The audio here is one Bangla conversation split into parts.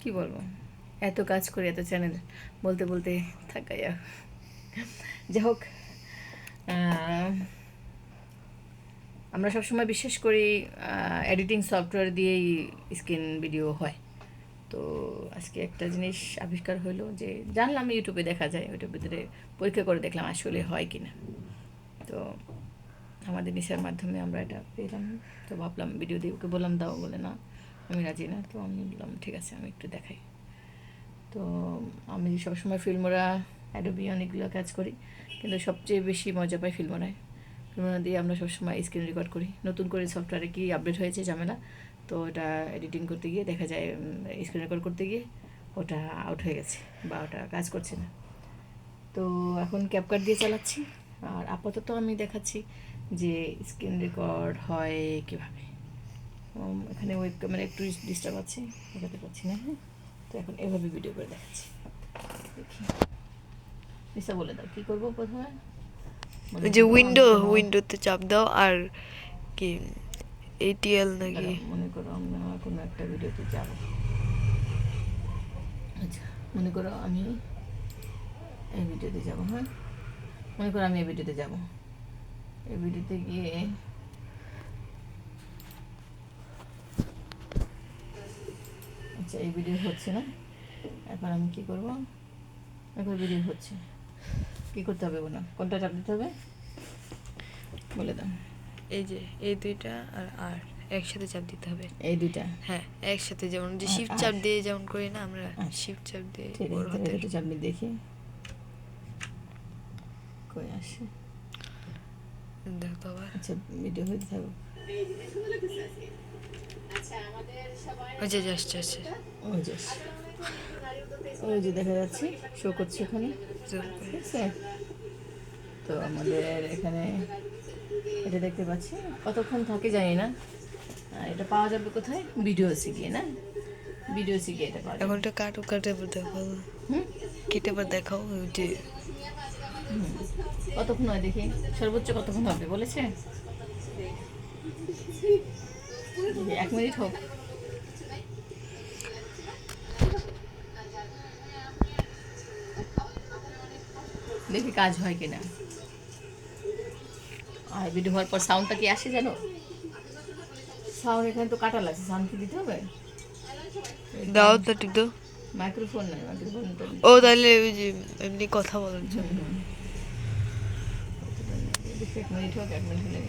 কি বলব? এত কাজ করি, এত চ্যানেল বলতে বলতে থাকাই আর যাই হোক আমরা সবসময় বিশ্বাস করি এডিটিং সফটওয়্যার দিয়েই স্ক্রিন ভিডিও হয়। তো আজকে একটা জিনিস আবিষ্কার হলো যে, জানলাম ইউটিউবে দেখা যায় ওইটার ভিতরে পরীক্ষা করে দেখলাম আসলে হয় কি না তো আমাদের নিশার মাধ্যমে আমরা এটা পেলাম। তো ভাবলাম ভিডিও দিয়ে ওকে বললাম, দাও বলে না আমি রাজি না, তো আমি বললাম, ঠিক আছে, আমি একটু দেখাই। তো আমি সবসময় ফিল্মরা অ্যাডোবি অনেকগুলো কাজ করি, কিন্তু সবচেয়ে বেশি মজা পাই ফিল্মরায় ফিল্মরা দিয়ে আমরা সবসময় স্ক্রিন রেকর্ড করি। নতুন করে সফটওয়্যারে কি আপডেট হয়েছে ঝামেলা, তো ওটা এডিটিং করতে গিয়ে দেখা যায় স্ক্রিন রেকর্ড করতে গিয়ে ওটা আউট হয়ে গেছে বা ওটা কাজ করছে না। তো এখন ক্যাপকাট দিয়ে চালাচ্ছি। আর আপাতত আমি দেখাচ্ছি যে স্ক্রিন রেকর্ড হয় কীভাবে। এখানে ওয়েব ক্যামেরা একটু ডিস্টার্ব আছে দেখাতে পারছি না হ্যাঁ? তো এখন এভাবে ভিডিও করে দেখাচ্ছি। দেখি। লিসা বলে দাও কী করব প্রথমে? বলে যে উইন্ডো উইন্ডোতে চাপ দাও আর কি এটিএল নাকি? মনে করো আমরা কোনো একটা ভিডিওতে যাব। আচ্ছা মনে করো আমি এই ভিডিওতে যাব হ্যাঁ? মনে করো আমি এই ভিডিওতে যাব। এই ভিডিওতে গিয়ে আচ্ছা এই ভিডিও হচ্ছে না। এখন আমি কি করব? এখন ভিডিও হচ্ছে। কি করতে হবে বলো? কোনটা চাপ দিতে হবে? বলে দাও। এই যে এই দুইটা আর আর একসাথে চাপ দিতে হবে। এই দুইটা? হ্যাঁ একসাথে যেমন যে শিফট চাপ দিয়ে যেমন করি না আমরা। শিফট চাপ দিয়ে বড় হাতের একটু চাপনি দেখি। কই আসে? দেখো আবার। আচ্ছা ভিডিও হইতে থাকো ওই যে আসছে আসছে। ওই যে ওই যে দেখা যাচ্ছে শো করছে ওখানে। ঠিক আছে? তো আমাদের এখানে এটা দেখতে পাচ্ছি। কতক্ষণ থাকে জানি না। এটা পাওয়া যাবে কোথায়? ভিডিও শিখিয়ে না? ভিডিও শিখিয়ে এটা পাওয়া এখন তো কাটো কাটে পর দেখো হুম? কেটে পর দেখাও যে। কতক্ষণ হয় দেখি? সর্বোচ্চ কতক্ষণ হবে বলেছে? এক মিনিট হোক। দেখি কাজ হয় কিনা। আর ভিডিও হওয়ার পর সাউন্ডটা কি আসে জানো সাউন্ড এখানে তো কাটা লাগছে সাউন্ড কি দিতে হবে? দাও তো একটু দাও। মাইক্রোফোন নাই মাইক্রোফোন তো ও তাহলে ওই যে এমনি কথা বলার জন্য। দেখি এক মিনিট হোক এক মিনিট হলে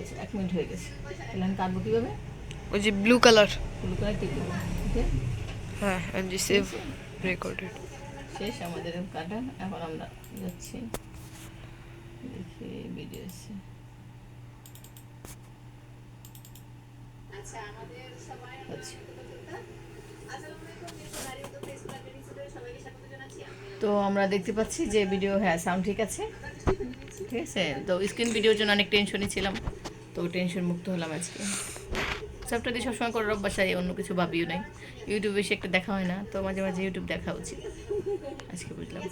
আচ্ছা এক মিনিট হয়ে গেছে। তাহলে আমি কাটবো কীভাবে? ওই যে ব্লু কালার ব্লু কালার টিপ দেবো ঠিক আছে হ্যাঁ এন্ড যে সেভ রেকর্ডেড। শেষ আমাদের কাটা। এখন আমরা যাচ্ছি। দেখি ভিডিও এসছে আচ্ছা। তো আমরা দেখতে পাচ্ছি যে ভিডিও হ্যাঁ সাউন্ড ঠিক আছে। ঠিক আছে? তো স্ক্রিন ভিডিওর জন্য অনেক টেনশনই ছিলাম। তো টেনশন মুক্ত হলাম আজকে। সবটা দিয়ে সবসময় করার অভ্যাস আর অন্য কিছু ভাবিও নাই। ইউটিউবে বেশি একটা দেখা হয় না, তো মাঝে মাঝে ইউটিউব দেখা উচিত। আজকে বুঝলাম।